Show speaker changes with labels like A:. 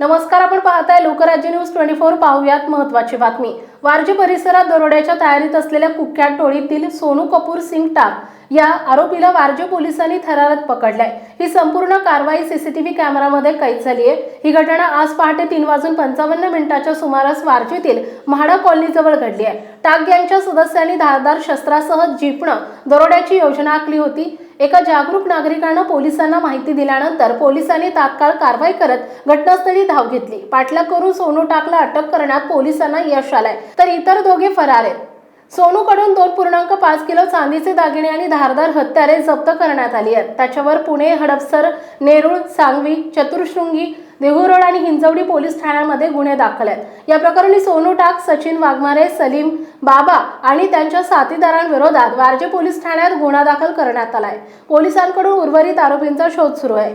A: नमस्कार आपण पाहताय लोकराज्य न्यूज ट्वेंटी फोर पाहूयात महत्वाची बातमी. वारजी परिसरात दरोड्याच्या तयारीत असलेल्या कुख्यात टोळीतील सोनू कपूर सिंग टाक या आरोपीला वारजे पोलिसांनी थरारत पकडलाय. ही संपूर्ण कारवाई सीसीटीव्ही कॅमेरामध्ये कैद झाली आहे ही घटना आज पहाटे तीन वाजून पंचावन्न मिनिटाच्या सुमारास वारजेतील म्हाडा कॉलनीजवळ घडली आहे टाक गँगच्या सदस्यांनी धारदार शस्त्रासह जिपणं दरोड्याची योजना आखली होती. एका जागरूक नागरिकानं पोलिसांना माहिती दिल्यानंतर पोलिसांनी तात्काळ कारवाई करत घटनास्थळी धाव घेतली. पाठलाग करून सोनू टाकला अटक करण्यात पोलिसांना यश आलंय. तर इतर दोघे फरार आहेत. सोनूकडून दोन पूर्णांक पाच किलो चांदीचे दागिने आणि धारदार हत्यारे जप्त करण्यात आली आहेत. त्याच्यावर पुणे हडपसर नेरूळ सांगवी चतुर्शृंगी देहूरोड आणि हिंजवडी पोलीस ठाण्यांमध्ये गुन्हे दाखल आहेत. या प्रकरणी सोनू टाक सचिन वाघमारे सलीम बाबा आणि त्यांच्या साथीदारांविरोधात वारजे पोलीस ठाण्यात गुन्हा दाखल करण्यात आलाय. पोलिसांकडून उर्वरित आरोपींचा शोध सुरू आहे.